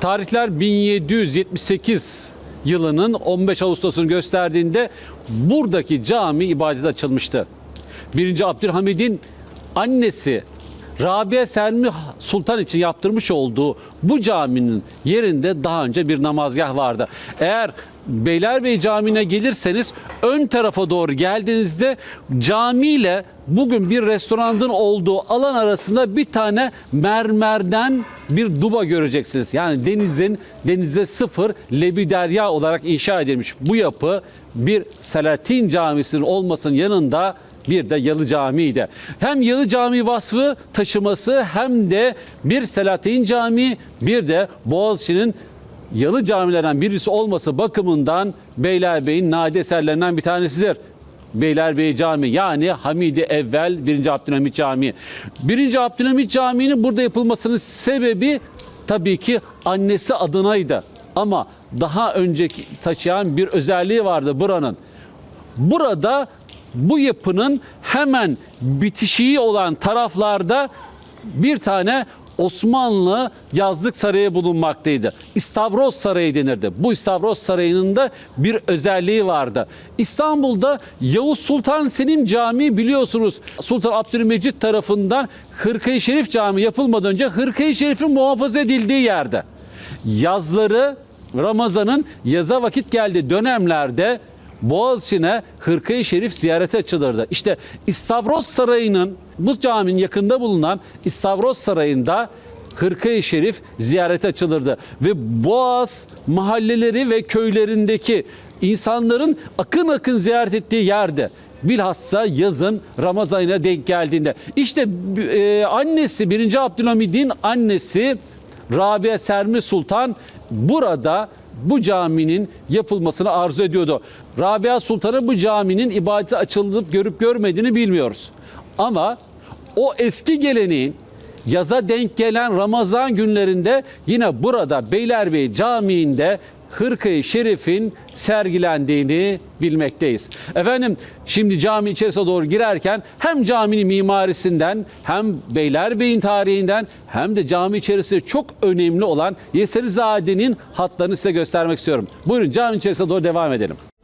Tarihler 1778 yılının 15 Ağustos'unu gösterdiğinde buradaki cami ibadete açılmıştı. 1. Abdülhamid'in annesi Rabia Selmi Sultan için yaptırmış olduğu bu caminin yerinde daha önce bir namazgah vardı. Eğer Beylerbeyi Camii'ne gelirseniz ön tarafa doğru geldiğinizde camiyle bugün bir restoranın olduğu alan arasında bir tane mermerden bir duba göreceksiniz. Yani denizin denize sıfır lebiderya olarak inşa edilmiş. Bu yapı bir Selatin Camisi'nin olmasının yanında bir de Yalı Camii'ydi. Hem Yalı Camii vasfı taşıması hem de bir Selahattin Camii bir de Boğaziçi'nin Yalı camilerden birisi olması bakımından Beylerbeyi'nin nadide eserlerinden bir tanesidir. Beylerbeyi Camii yani Hamidi Evvel 1. Abdülhamit Camii. 1. Abdülhamit Camii'nin burada yapılmasının sebebi tabii ki annesi adınaydı. Ama daha önceki taşıyan bir özelliği vardı buranın. Burada bu yapının hemen bitişiği olan taraflarda bir tane Osmanlı yazlık sarayı bulunmaktaydı. İstavros Sarayı denirdi. Bu İstavros Sarayı'nın da bir özelliği vardı. İstanbul'da Yavuz Sultan Selim Camii biliyorsunuz Sultan Abdülmecit tarafından Hırkayı Şerif Camii yapılmadan önce Hırkayı Şerif'in muhafaza edildiği yerde. Yazları Ramazan'ın yaza vakit geldiği dönemlerde Boğaziçi'ne Hırkayı Şerif ziyarete açılırdı. İşte İstavros Sarayı'nın bu caminin yakında bulunan İstavros Sarayı'nda Hırkayı Şerif ziyarete açılırdı. Ve Boğaz mahalleleri ve köylerindeki insanların akın akın ziyaret ettiği yerde bilhassa yazın Ramazan ayına denk geldiğinde. İşte e, annesi 1. Abdülhamid'in annesi Rabia Sermi Sultan burada bu caminin yapılmasını arzu ediyordu. Rabia Sultan'ın bu caminin ibadete açılıp görüp görmediğini bilmiyoruz. Ama o eski geleneğin yaza denk gelen Ramazan günlerinde yine burada Beylerbeyi Camii'nde Hırkayı Şerif'in sergilendiğini bilmekteyiz. Efendim şimdi cami içerisine doğru girerken hem caminin mimarisinden hem Beylerbeyi'nin tarihinden hem de cami içerisinde çok önemli olan Yeserizade'nin hatlarını size göstermek istiyorum. Buyurun cami içerisine doğru devam edelim. –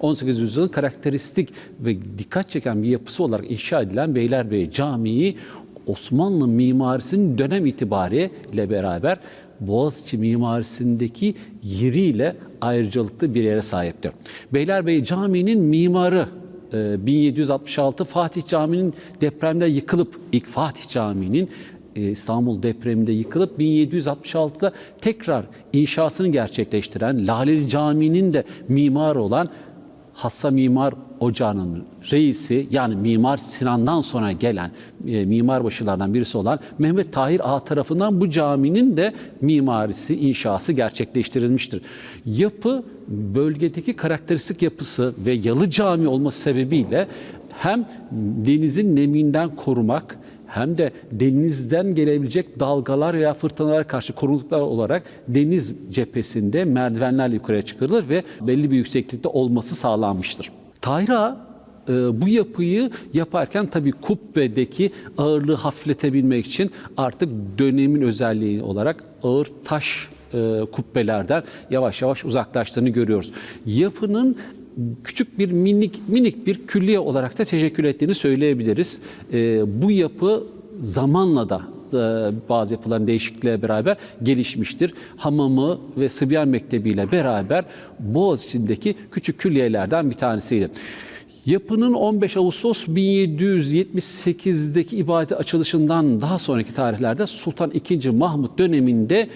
18. yüzyılın karakteristik ve dikkat çeken bir yapısı olarak inşa edilen Beylerbeyi Camii Osmanlı mimarisinin dönem itibariyle beraber Boğaziçi mimarisindeki yeriyle ayrıcalıklı bir yere sahiptir. Beylerbeyi Camii'nin mimarı e, 1766 Fatih Camii'nin depremde yıkılıp ilk Fatih Camii'nin e, İstanbul depreminde yıkılıp 1766'da tekrar inşasını gerçekleştiren Laleli Camii'nin de mimarı olan Hassa Mimar Ocağı'nın reisi yani Mimar Sinan'dan sonra gelen e, mimarbaşılardan birisi olan Mehmet Tahir Ağa tarafından bu caminin de mimarisi, inşası gerçekleştirilmiştir. Yapı bölgedeki karakteristik yapısı ve yalı cami olması sebebiyle hem denizin neminden korumak hem de denizden gelebilecek dalgalar veya fırtınalara karşı korunuklar olarak deniz cephesinde merdivenlerle yukarıya çıkarılır ve belli bir yükseklikte olması sağlanmıştır. Tahir Ağa, e, bu yapıyı yaparken tabii kubbedeki ağırlığı hafifletebilmek için artık dönemin özelliği olarak ağır taş e, kubbelerden yavaş yavaş uzaklaştığını görüyoruz. Yapının küçük bir minik minik bir külliye olarak da teşekkür ettiğini söyleyebiliriz. E, bu yapı zamanla da e, bazı yapıların değişikliğe beraber gelişmiştir. Hamamı ve Sıbyan Mektebi ile beraber Boğaziçi'ndeki küçük külliyelerden bir tanesiydi. Yapının 15 Ağustos 1778'deki ibadet açılışından daha sonraki tarihlerde Sultan II. Mahmut döneminde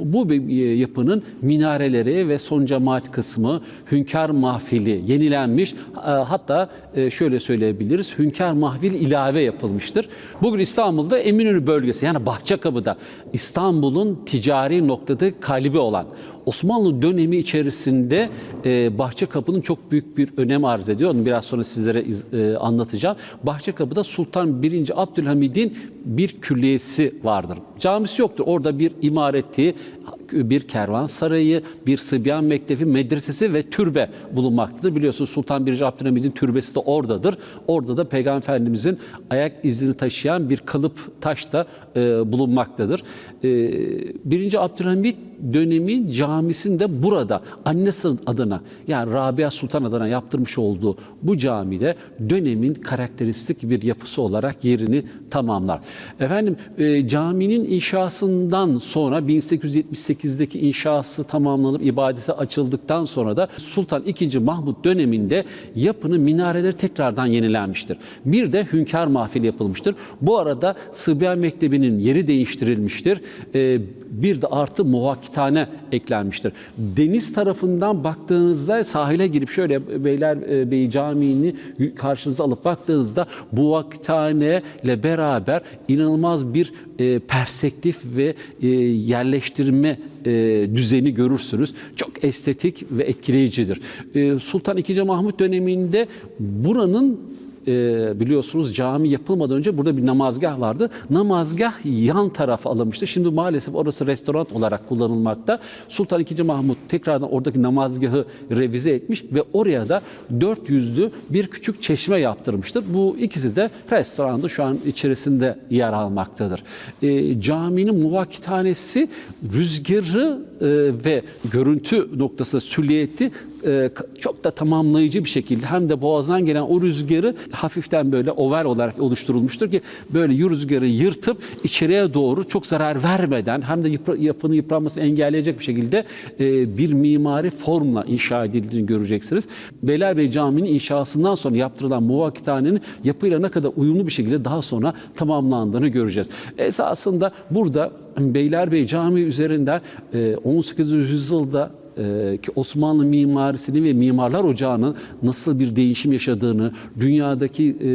bu bir- yapının minareleri ve son cemaat kısmı Hünkar Mahfili yenilenmiş. E, Hatta e, şöyle söyleyebiliriz. Hünkar Mahfil ilave yapılmıştır. Bugün İstanbul'da Eminönü bölgesi yani Bahçekapı'da İstanbul'un ticari noktada kalbi olan Osmanlı dönemi içerisinde e, Bahçekapı'nın çok büyük bir önem arz ediyor. Onu biraz sonra sizlere iz- e, anlatacağım. Bahçekapı'da Sultan 1. Abdülhamid'in bir külliyesi vardır. Camisi yoktur. Orada bir imareti, bir kervansarayı, bir Sıbyan Mektebi, medresesi ve türbe bulunmaktadır. Biliyorsunuz Sultan 1. Abdülhamid'in türbesi de oradadır. Orada da Peygamber Efendimizin ayak izini taşıyan bir kalıp taş da e, bulunmaktadır. E, 1. Abdülhamid dönemin camisinde burada annesi adına yani Rabia Sultan adına yaptırmış olduğu bu camide dönemin karakteristik bir yapısı olarak yerini tamamlar. Efendim e, caminin inşasından sonra 1878'deki inşası tamamlanıp ibadete açıldıktan sonra da Sultan II. Mahmut döneminde yapının minareleri tekrardan yenilenmiştir. Bir de hünkâr mahfili yapılmıştır. Bu arada Sıbyan Mektebi'nin yeri değiştirilmiştir. E, bir de artı muvakkitane eklenmiştir. Deniz tarafından baktığınızda sahile girip şöyle Beylerbeyi Camii'ni karşınıza alıp baktığınızda muvakkitane ile beraber inanılmaz bir e, perspektif ve e, yerleştirme e, düzeni görürsünüz. Çok estetik ve etkileyicidir. E, Sultan II. Mahmut döneminde buranın e, biliyorsunuz cami yapılmadan önce burada bir namazgah vardı. Namazgah yan tarafa alınmıştı. Şimdi maalesef orası restoran olarak kullanılmakta. Sultan II. Mahmut tekrardan oradaki namazgahı revize etmiş ve oraya da 400'lü bir küçük çeşme yaptırmıştır. Bu ikisi de restoranda şu an içerisinde yer almaktadır. E, caminin muvakkithanesi rüzgarı ve görüntü noktasında süliyeti e, çok da tamamlayıcı bir şekilde hem de boğazdan gelen o rüzgarı hafiften böyle oval olarak oluşturulmuştur ki böyle rüzgarı yırtıp içeriye doğru çok zarar vermeden hem de yapının yıpranmasını engelleyecek bir şekilde e, bir mimari formla inşa edildiğini göreceksiniz. Beylerbeyi Camii'nin inşasından sonra yaptırılan muvakkithanenin yapıyla ne kadar uyumlu bir şekilde daha sonra tamamlandığını göreceğiz. Esasında burada Beylerbeyi Camii üzerinden e, 18. yüzyılda e, ki Osmanlı mimarisini ve mimarlar ocağının nasıl bir değişim yaşadığını, dünyadaki e,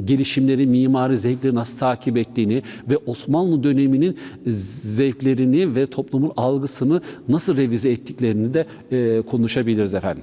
gelişimleri, mimari zevkleri nasıl takip ettiğini ve Osmanlı döneminin zevklerini ve toplumun algısını nasıl revize ettiklerini de e, konuşabiliriz efendim.